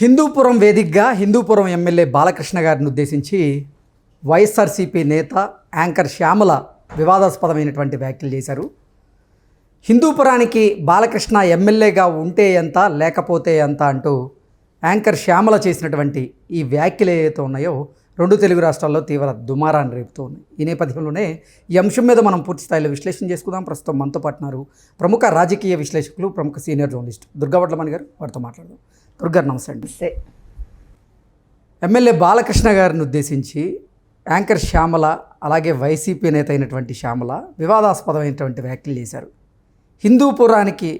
హిందూపురం వేదికగా హిందూపురం ఎమ్మెల్యే బాలకృష్ణ గారిని ఉద్దేశించి వైఎస్ఆర్సీపీ నేత యాంకర్ శ్యామల వివాదాస్పదమైనటువంటి వ్యాఖ్యలు చేశారు. హిందూపురానికి బాలకృష్ణ ఎమ్మెల్యేగా ఉంటే ఎంత లేకపోతే ఎంత అంటూ యాంకర్ శ్యామల చేసినటువంటి ఈ వ్యాఖ్యలు ఏవైతే ఉన్నాయో రెండు తెలుగు రాష్ట్రాల్లో తీవ్ర దుమారాన్ని రేపుతూ ఉన్నాయి ఈ నేపథ్యంలోనే ఈ అంశం మీద మనం పూర్తి స్థాయిలో విశ్లేషణ చేసుకుందాం. ప్రస్తుతం మనతో పాటున్నారు ప్రముఖ రాజకీయ విశ్లేషకులు ప్రముఖ సీనియర్ జర్నలిస్ట్ దుర్గావట్లమణి గారు. వారితో మాట్లాడదాం. దుర్గారు నమస్తే. అండి ఎమ్మెల్యే బాలకృష్ణ గారిని ఉద్దేశించి యాంకర్ శ్యామల అలాగే వైసీపీ నేత అయినటువంటి శ్యామల వివాదాస్పదమైనటువంటి వ్యాఖ్యలు చేశారు. హిందూపురానికి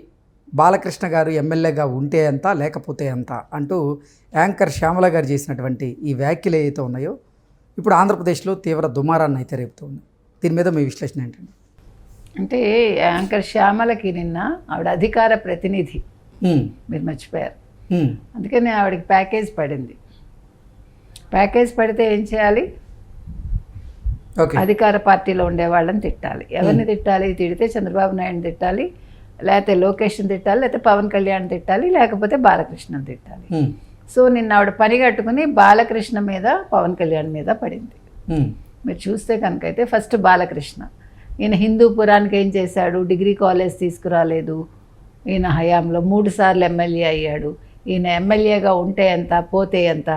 బాలకృష్ణ గారు ఎమ్మెల్యేగా ఉంటే ఎంత లేకపోతే ఎంత అంటూ యాంకర్ శ్యామల గారు చేసినటువంటి ఈ వ్యాఖ్యలు ఏవైతే ఉన్నాయో ఇప్పుడు ఆంధ్రప్రదేశ్లో తీవ్ర దుమారాన్ని అయితే రేపుతుంది. దీని మీద మీ విశ్లేషణ ఏంటండి? అంటే యాంకర్ శ్యామలకి నిన్న ఆవిడ అధికార ప్రతినిధి. మీరు మర్చిపోయారు. అందుకని ఆవిడకి ప్యాకేజ్ పడింది. ప్యాకేజ్ పడితే ఏం చేయాలి? అధికార పార్టీలో ఉండే వాళ్ళని తిట్టాలి. ఎవరిని తిట్టాలి? తిడితే చంద్రబాబు నాయుడు తిట్టాలి. లేకపోతే లోకేష్ని తిట్టాలి. లేకపోతే పవన్ కళ్యాణ్ తిట్టాలి. లేకపోతే బాలకృష్ణని తిట్టాలి. ఉమ్, సో నిన్న ఆవిడ పని కట్టుకుని బాలకృష్ణ మీద పవన్ కళ్యాణ్ మీద పడింది. మీరు చూస్తే కనుక అయితే ఫస్ట్ బాలకృష్ణ. ఈయన హిందూపురానికి ఏం చేశాడు? డిగ్రీ కాలేజ్ తీసుకురాలేదు. ఈయన హయాంలో మూడు సార్లు ఎమ్మెల్యే అయ్యాడు. ఈయన ఎమ్మెల్యేగా ఉంటే ఎంత పోతే ఎంత?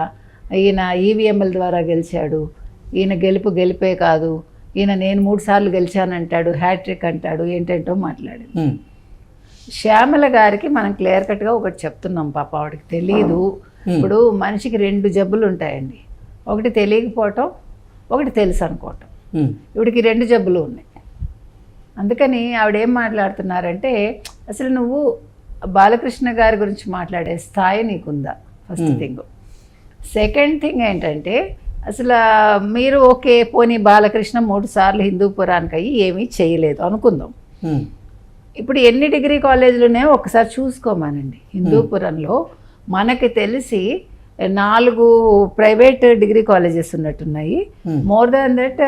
ఈయన ఈవీఎంల ద్వారా గెలిచాడు. ఈయన గెలుపు గెలిపే కాదు. ఈయన నేను మూడు సార్లు గెలిచానంటాడు హ్యాట్రిక్ అంటాడు ఏంటంటో మాట్లాడింది. శ్యామల గారికి మనం క్లియర్ కట్గా ఒకటి చెప్తున్నాం పాప ఆవిడకి తెలియదు ఇప్పుడు మనిషికి రెండు జబ్బులు ఉంటాయండి. ఒకటి తెలియకపోవటం ఒకటి తెలుసు అనుకోవటం. ఇవిడికి రెండు జబ్బులు ఉన్నాయి. అందుకని ఆవిడ ఏం మాట్లాడుతున్నారంటే అసలు నువ్వు బాలకృష్ణ గారి గురించి మాట్లాడే స్థాయి నీకుందా? ఫస్ట్ థింగ్ సెకండ్ థింగ్ ఏంటంటే అసలు మీరు ఓకే పోనీ బాలకృష్ణ మూడు సార్లు హిందూపురానికి అయ్యి ఏమీ చేయలేదు అనుకుందాం. ఉమ్, ఇప్పుడు ఎన్ని డిగ్రీ కాలేజీలు ఉన్నాయో ఒకసారి చూసుకోమానండి. హిందూపురంలో మనకి తెలిసి నాలుగు ప్రైవేట్ డిగ్రీ కాలేజెస్ ఉన్నట్టున్నాయి. Hmm. More than that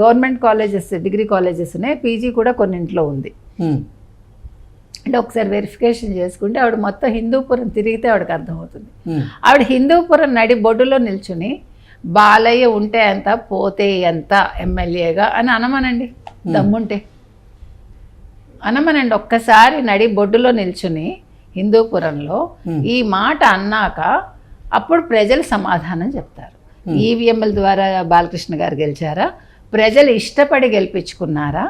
government colleges degree colleges ఉన్నాయి. పీజీ కూడా కొన్నింట్లో ఉంది. అంటే ఒకసారి వెరిఫికేషన్ చేసుకుంటే ఆవిడ మొత్తం హిందూపురం తిరిగితే ఆవిడకి అర్థమవుతుంది. ఉమ్, ఆవిడ హిందూపురం నడి బొడ్డులో నిల్చుని బాలయ్య ఉంటే ఎంత పోతే ఎంత ఎమ్మెల్యేగా? అని అనమనండి. దమ్ముంటే. అనమనండి. ఒక్కసారి నడి బొడ్డులో నిల్చుని హిందూపురంలో ఈ మాట అన్నాక అప్పుడు ప్రజలు సమాధానం చెప్తారు. ఈవీఎంల ద్వారా బాలకృష్ణ గారు గెలిచారా? ప్రజలు ఇష్టపడి గెలిపించుకున్నారా?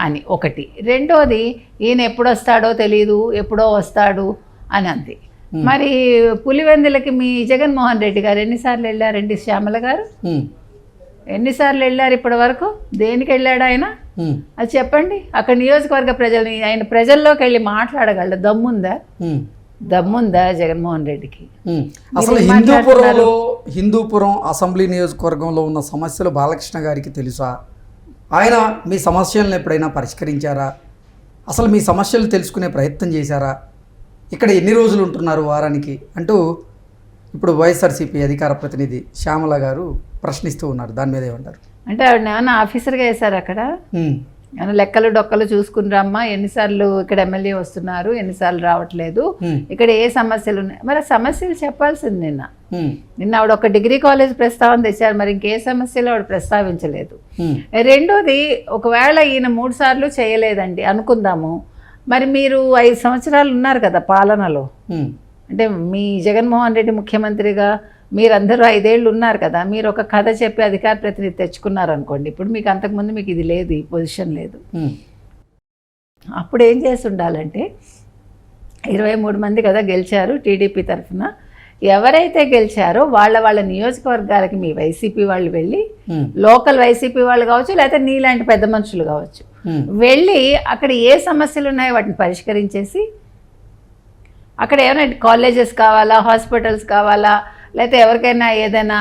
అని ఒకటి. రెండోది ఈయన ఎప్పుడు వస్తాడో తెలియదు ఎప్పుడో వస్తాడు అని అంది మరి పులివెందులకి మీ జగన్మోహన్ రెడ్డి గారు ఎన్నిసార్లు వెళ్ళారండి శ్యామల గారు? ఉమ్, ఎన్నిసార్లు వెళ్ళారు ఇప్పటి వరకు? దేనికి వెళ్ళాడు ఆయన? అది చెప్పండి. అక్కడ నియోజకవర్గ ప్రజల్ని ఆయన ప్రజల్లోకి వెళ్ళి మాట్లాడగలడు. దమ్ముందా. దమ్ముందా జగన్మోహన్ రెడ్డికి. అసలు హిందూపురంలో హిందూపురం అసెంబ్లీ నియోజకవర్గంలో ఉన్న సమస్యలు బాలకృష్ణ గారికి తెలుసా? ఆయన మీ సమస్యలను ఎప్పుడైనా పరిష్కరించారా? అసలు మీ సమస్యలు తెలుసుకునే ప్రయత్నం చేశారా? ఇక్కడ ఎన్ని రోజులు ఉంటున్నారు వారానికి? అంటూ ఇప్పుడు వైఎస్ఆర్సీపీ అధికార ప్రతినిధి శ్యామల గారు ప్రశ్నిస్తూ ఉన్నారు. దాని మీద ఏమంటారు? అంటే ఆవిడ ఏమన్నా ఆఫీసర్గా వేశారు అక్కడ? లెక్కలు డొక్కలు చూసుకుని రమ్మా. ఎన్నిసార్లు ఇక్కడ ఎమ్మెల్యే వస్తున్నారు? ఎన్నిసార్లు రావట్లేదు? ఇక్కడ ఏ సమస్యలు ఉన్నాయి? మరి సమస్యలు చెప్పాల్సింది నిన్న. నిన్న ఆవిడ ఒక డిగ్రీ కాలేజ్ ప్రస్తావన తెచ్చారు మరి ఇంకే సమస్యలు ఆవిడ ప్రస్తావించలేదు. ఉమ్, రెండోది ఒకవేళ ఈయన మూడు సార్లు చేయలేదండి అనుకుందాము. మరి మీరు ఐదు సంవత్సరాలు ఉన్నారు కదా పాలనలో. ఉమ్, అంటే మీ జగన్మోహన్ రెడ్డి ముఖ్యమంత్రిగా మీరందరూ ఐదేళ్ళు ఉన్నారు కదా మీరు ఒక కథ చెప్పి అధికార ప్రతినిధి తెచ్చుకున్నారు అనుకోండి ఇప్పుడు మీకు అంతకుముందు మీకు ఇది లేదు ఈ పొజిషన్ లేదు. అప్పుడు ఏం చేసి ఉండాలంటే ఇరవై మూడు మంది కదా గెలిచారు టీడీపీ తరఫున ఎవరైతే గెలిచారో వాళ్ళ వాళ్ళ నియోజకవర్గాలకి మీ వైసీపీ వాళ్ళు వెళ్ళి ఉమ్, లోకల్ వైసీపీ వాళ్ళు కావచ్చు లేకపోతే నీలాంటి పెద్ద మనుషులు కావచ్చు. ఉమ్, వెళ్ళి అక్కడ ఏ సమస్యలు ఉన్నాయో వాటిని పరిష్కరించేసి అక్కడ ఏమైనా కాలేజెస్ కావాలా హాస్పిటల్స్ కావాలా లేకపోతే ఎవరికైనా ఏదైనా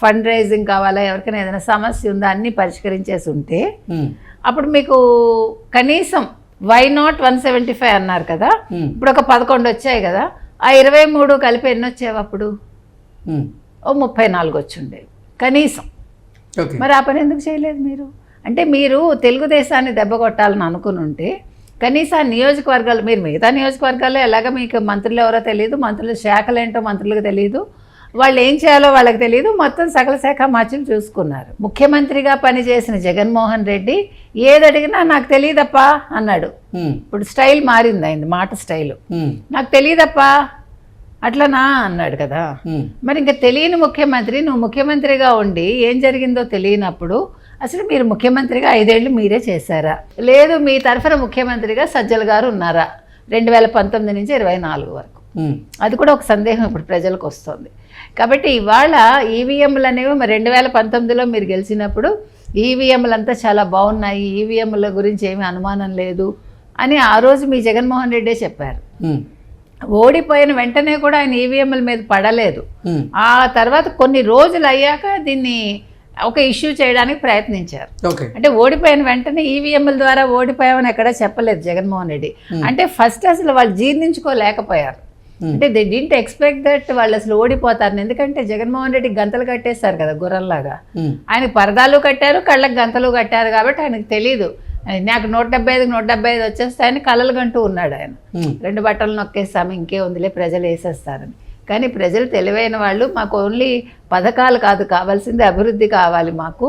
ఫండ్ రైజింగ్ కావాలా ఎవరికైనా ఏదైనా సమస్య ఉందా అన్నీ పరిష్కరించేసి ఉంటే ఉమ్, అప్పుడు మీకు కనీసం why not one seventy five అన్నారు కదా? ఇప్పుడు ఒక పదకొండు వచ్చాయి కదా? ఆ ఇరవై మూడు కలిపి ఎన్ని వచ్చేవి అప్పుడు. ఓ ముప్పై నాలుగు వచ్చి ఉండేవి కనీసం మరి ఆ పని ఎందుకు చేయలేదు మీరు? అంటే మీరు తెలుగుదేశాన్ని దెబ్బ కొట్టాలని అనుకుని ఉంటే కనీసం ఆ నియోజకవర్గాలు మీరు మిగతా నియోజకవర్గాల్లో ఎలాగ మీకు మంత్రులు ఎవరో తెలియదు మంత్రుల శాఖలు ఏంటో మంత్రులకు తెలియదు వాళ్ళు ఏం చేయాలో వాళ్ళకి తెలియదు మొత్తం సకల శాఖ మార్చులు చూసుకున్నారు. ముఖ్యమంత్రిగా పనిచేసిన జగన్మోహన్ రెడ్డి ఏది అడిగినా నాకు తెలియదప్పా అన్నాడు. ఇప్పుడు స్టైల్ మారింది అయింది మాట స్టైలు. నాకు తెలియదప్పా అట్లనా అన్నాడు కదా. మరి ఇంకా తెలియని ముఖ్యమంత్రి నువ్వు ముఖ్యమంత్రిగా ఉండి ఏం జరిగిందో తెలియనప్పుడు అసలు మీరు ముఖ్యమంత్రిగా ఐదేళ్ళు మీరే చేశారా? లేదు మీ తరఫున ముఖ్యమంత్రిగా సజ్జల గారు ఉన్నారా? రెండు వేల పంతొమ్మిది నుంచి ఇరవై నాలుగు వరకు. అది కూడా ఒక సందేహం ఇప్పుడు ప్రజలకు వస్తుంది. కాబట్టి ఇవాళ ఈవీఎంలు అనేవి మరి రెండు వేల పంతొమ్మిదిలో మీరు గెలిచినప్పుడు ఈవీఎంలు అంతా చాలా బాగున్నాయి ఈవీఎంల గురించి ఏమీ అనుమానం లేదు అని ఆ రోజు మీ జగన్మోహన్ రెడ్డే చెప్పారు. ఓడిపోయిన వెంటనే కూడా ఆయన ఈవీఎంల మీద పడలేదు. ఆ తర్వాత కొన్ని రోజులు అయ్యాక దీన్ని ఒక ఇష్యూ చేయడానికి ప్రయత్నించారు. అంటే ఓడిపోయిన వెంటనే ఈవీఎంల ద్వారా ఓడిపోయామని ఎక్కడా చెప్పలేదు జగన్మోహన్ రెడ్డి. అంటే ఫస్ట్ అసలు వాళ్ళు జీర్ణించుకోలేకపోయారు. అంటే దే డింట్ ఎక్స్పెక్ట్ దట్ వాళ్ళు అసలు ఓడిపోతారు ఎందుకంటే జగన్మోహన్ రెడ్డి గంతలు కట్టేస్తారు కదా గుర్రంలాగా. ఉమ్, ఆయన పరదాలు కట్టారు కళ్ళకి గంతలు కట్టారు కాబట్టి ఆయనకు తెలియదు నాకు నూట డెబ్బై ఐదుకి నూట డెబ్బై ఐదు వచ్చేస్తాయని కలలు గంటూ ఉన్నాడు ఆయన. ఉమ్, రెండు బట్టలు నొక్కేస్తాము ఇంకే ఉందిలే ప్రజలు వేసేస్తారని. కానీ ప్రజలు తెలివైన వాళ్ళు మాకు ఓన్లీ పథకాలు కాదు కావాల్సింది అభివృద్ధి కావాలి మాకు.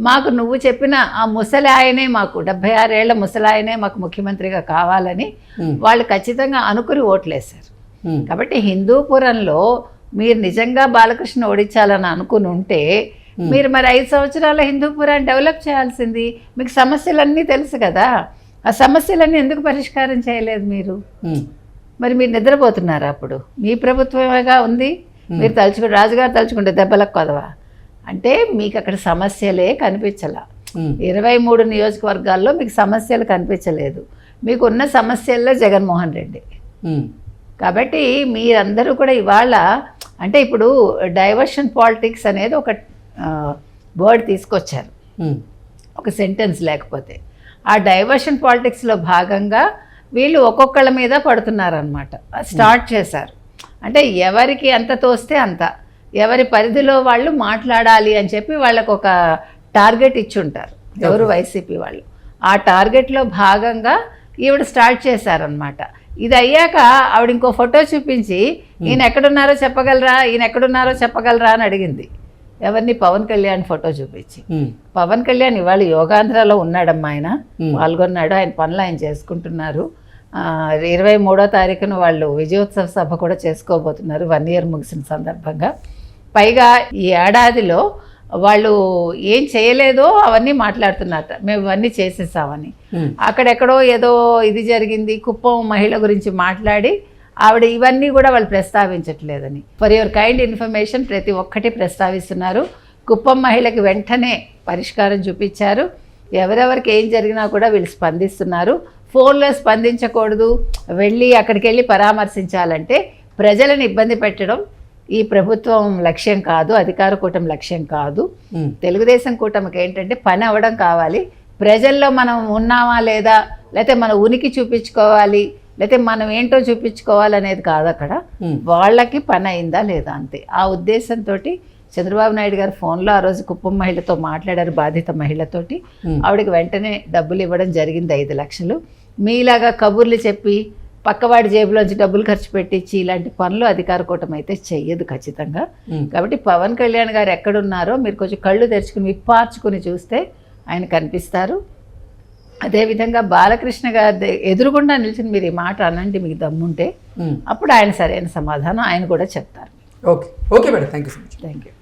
మాకు నువ్వు చెప్పిన ఆ ముసలి ఆయనే మాకు డెబ్బై ఆరేళ్ళ ముసలి ఆయనే మాకు ముఖ్యమంత్రిగా కావాలని Hmm. వాళ్ళు ఖచ్చితంగా అనుకుని ఓట్లేశారు. కాబట్టి హిందూపురంలో మీరు నిజంగా బాలకృష్ణ ఓడించాలని అనుకుని ఉంటే మీరు మరి ఐదు సంవత్సరాల హిందూపురాన్ని డెవలప్ చేయాల్సింది. మీకు సమస్యలన్నీ తెలుసు కదా. ఆ సమస్యలన్నీ ఎందుకు పరిష్కారం చేయలేదు మీరు? ఉమ్, మరి మీరు నిద్రపోతున్నారా అప్పుడు? మీ ప్రభుత్వమేగా ఉంది? మీరు తలుచుకుంటే రాజుగారు తలుచుకుంటే దెబ్బలకు కొదవా? అంటే మీకు అక్కడ సమస్యలే కనిపించలా. ఇరవై మూడు నియోజకవర్గాల్లో మీకు సమస్యలు కనిపించలేదు. మీకు ఉన్న సమస్యల్లో జగన్మోహన్ రెడ్డి. కాబట్టి మీరందరూ కూడా ఇవాళ అంటే ఇప్పుడు డైవర్షన్ పాలిటిక్స్ అనేది ఒక వర్డ్ తీసుకొచ్చారు. ఒక సెంటెన్స్ లేకపోతే. ఆ డైవర్షన్ పాలిటిక్స్లో భాగంగా వీళ్ళు ఒక్కొక్కళ్ళ మీద పడుతున్నారనమాట స్టార్ట్ చేశారు. అంటే ఎవరికి ఎంత తోస్తే అంత. ఎవరి పరిధిలో వాళ్ళు మాట్లాడాలి అని చెప్పి వాళ్ళకు ఒక టార్గెట్ ఇచ్చుంటారు. ఎవరు వైసీపీ వాళ్ళు. ఆ టార్గెట్లో భాగంగా ఈవిడ స్టార్ట్ చేశారనమాట ఇది అయ్యాక ఆవిడ ఇంకో ఫోటో చూపించి ఈయన ఎక్కడున్నారో చెప్పగలరా? ఈయన ఎక్కడున్నారో చెప్పగలరా? అని అడిగింది. ఎవరిని? పవన్ కళ్యాణ్ ఫోటో చూపించి. పవన్ కళ్యాణ్ ఇవాళ యోగాంధ్రలో ఉన్నాడమ్మా ఆయన. పాల్గొన్నాడు ఆయన పనులు ఆయన చేసుకుంటున్నారు. ఇరవై మూడో తారీఖున వాళ్ళు విజయోత్సవ సభ కూడా చేసుకోబోతున్నారు వన్ ఇయర్ ముగిసిన సందర్భంగా. పైగా ఈ ఏడాదిలో వాళ్ళు ఏం చేయలేదో అవన్నీ మాట్లాడుతున్నారట. మేము ఇవన్నీ చేసేసామని. ఉమ్, అక్కడెక్కడో ఏదో ఇది జరిగింది కుప్పం మహిళ గురించి మాట్లాడి ఆవిడ ఇవన్నీ కూడా వాళ్ళు ప్రస్తావించట్లేదని. ఫర్ యువర్ కైండ్ ఇన్ఫర్మేషన్ ప్రతి ఒక్కటి ప్రస్తావిస్తున్నారు. కుప్పం మహిళకి వెంటనే పరిష్కారం చూపించారు. ఎవరెవరికి ఏం జరిగినా కూడా వీళ్ళు స్పందిస్తున్నారు. ఫోన్లో స్పందించకూడదు. వెళ్ళి అక్కడికి వెళ్ళి పరామర్శించాలంటే ప్రజలను ఇబ్బంది పెట్టడం ఈ ప్రభుత్వం లక్ష్యం కాదు అధికార కూటమి లక్ష్యం కాదు. తెలుగుదేశం కూటమికి ఏంటంటే పని అవ్వడం కావాలి. ప్రజల్లో మనం ఉన్నామా లేదా లేకపోతే మన ఉనికి చూపించుకోవాలి లేకపోతే మనం ఏంటో చూపించుకోవాలనేది కాదు అక్కడ. వాళ్ళకి పని అయిందా లేదా అంతే. ఆ ఉద్దేశంతో చంద్రబాబు నాయుడు గారు ఫోన్లో ఆ రోజు కుప్పం మహిళతో మాట్లాడారు బాధిత మహిళతోటి. ఆవిడకి వెంటనే డబ్బులు ఇవ్వడం జరిగింది ఐదు లక్షలు. మీలాగా కబుర్లు చెప్పి పక్కవాడి జేబులోంచి డబ్బులు ఖర్చు పెట్టించి ఇలాంటి పనులు అధికార కూటమి అయితే చెయ్యదు ఖచ్చితంగా. కాబట్టి పవన్ కళ్యాణ్ గారు ఎక్కడున్నారో మీరు కొంచెం కళ్ళు తెరుచుకుని విప్పార్చుకుని చూస్తే ఆయన కనిపిస్తారు. అదేవిధంగా బాలకృష్ణ గారి ఎదురుగుండా నిలిచిన మీరు ఈ మాట అనండి మీకు దమ్ముంటే. అప్పుడు ఆయన సరైన సమాధానం ఆయన కూడా చెప్తారు. Okay. Okay madam. Thank you so much. Thank you